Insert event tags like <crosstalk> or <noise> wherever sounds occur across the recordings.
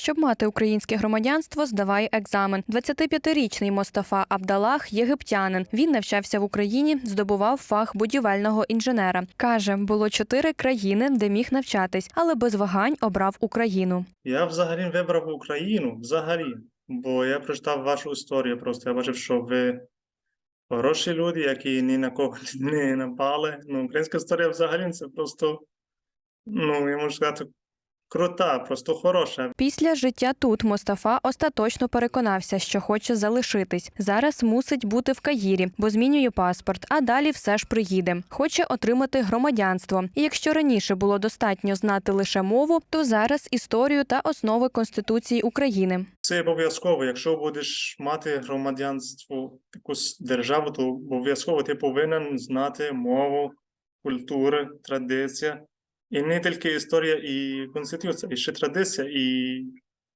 Щоб мати українське громадянство, здавай екзамен. 25-річний Мостафа Абдалах єгиптянин. Він навчався в Україні, здобував фах будівельного інженера. Каже, було чотири країни, де міг навчатись, але без вагань обрав Україну. Я взагалі вибрав Україну, взагалі. Бо я прочитав вашу історію просто. Я бачив, що ви хороші люди, які ні на кого <laughs> не напали. Ну, українська історія взагалі це просто, ну, я можу сказати, крута, просто хороша. Після життя тут Мостафа остаточно переконався, що хоче залишитись. Зараз мусить бути в Каїрі, бо змінює паспорт, а далі все ж приїде. Хоче отримати громадянство. І якщо раніше було достатньо знати лише мову, то зараз історію та основи Конституції України. Це обов'язково. Якщо будеш мати громадянство якусь державу, то обов'язково ти повинен знати мову, культури, традиція. І не тільки історія і конституція, і ще традиція, і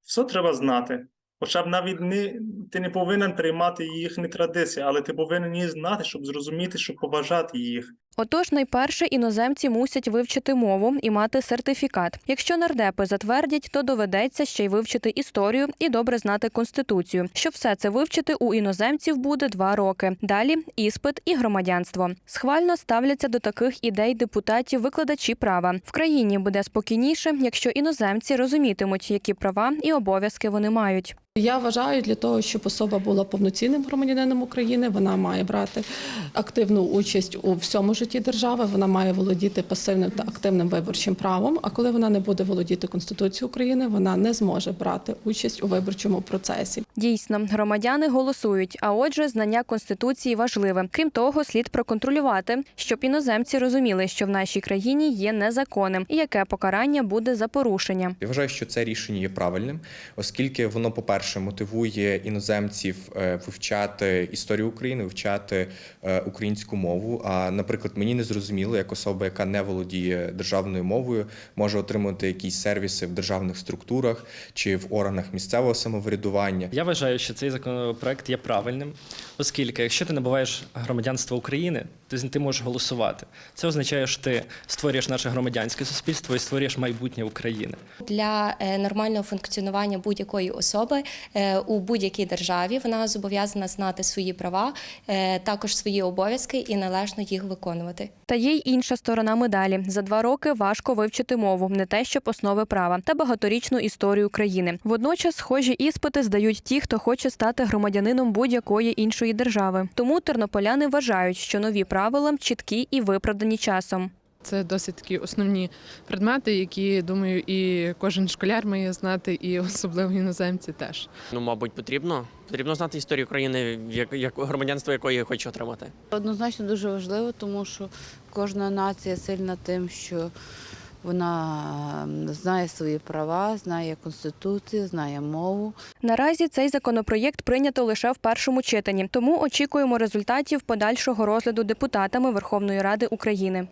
все треба знати. Хоча б навіть не, ти не повинен приймати їхні традиції, але ти повинен її знати, щоб зрозуміти, щоб поважати їх. Отож, найперше іноземці мусять вивчити мову і мати сертифікат. Якщо нардепи затвердять, то доведеться ще й вивчити історію і добре знати конституцію. Щоб все це вивчити, у іноземців буде два роки. Далі іспит і громадянство. Схвально ставляться до таких ідей депутатів викладачі права. В країні буде спокійніше, якщо іноземці розумітимуть, які права і обов'язки вони мають. Я вважаю, для того, щоб особа була повноцінним громадянином України, вона має брати активну участь у всьому житті держави. Вона має володіти пасивним та активним виборчим правом. А коли вона не буде володіти Конституцією України, вона не зможе брати участь у виборчому процесі. Дійсно, громадяни голосують, а отже, знання конституції важливе. Крім того, слід проконтролювати, щоб іноземці розуміли, що в нашій країні є незаконним і яке покарання буде за порушення. Я вважаю, що це рішення є правильним, оскільки воно, по-перше, мотивує іноземців е, вивчати історію України, вивчати е, українську мову. А, наприклад, мені не зрозуміло, як особа, яка не володіє державною мовою, може отримати якісь сервіси в державних структурах чи в органах місцевого самоврядування. Я вважаю, що цей законопроект є правильним, оскільки якщо ти набуваєш громадянство України, ти, ти можеш голосувати. Це означає, що ти створюєш наше громадянське суспільство і створюєш майбутнє України. Для е, нормального функціонування будь-якої особи е, у будь-якій державі вона зобов'язана знати свої права, е, також свої обов'язки і належно їх виконувати. Та є й інша сторона медалі. За два роки важко вивчити мову, не те, щоб основи права та багаторічну історію країни. Водночас схожі іспити здають ті, хто хоче стати громадянином будь-якої іншої держави. Тому тернополяни вважають, що нові правила чіткі і виправдані часом. Це досить такі основні предмети, які думаю, і кожен школяр має знати, і особливо іноземці теж. Ну, мабуть, потрібно. Потрібно знати історію країни, як, як громадянство якої я хочу отримати. Однозначно дуже важливо, тому що кожна нація сильна тим, що вона знає свої права, знає конституцію, знає мову. Наразі цей законопроєкт прийнято лише в першому читанні, тому очікуємо результатів подальшого розгляду депутатами Верховної Ради України.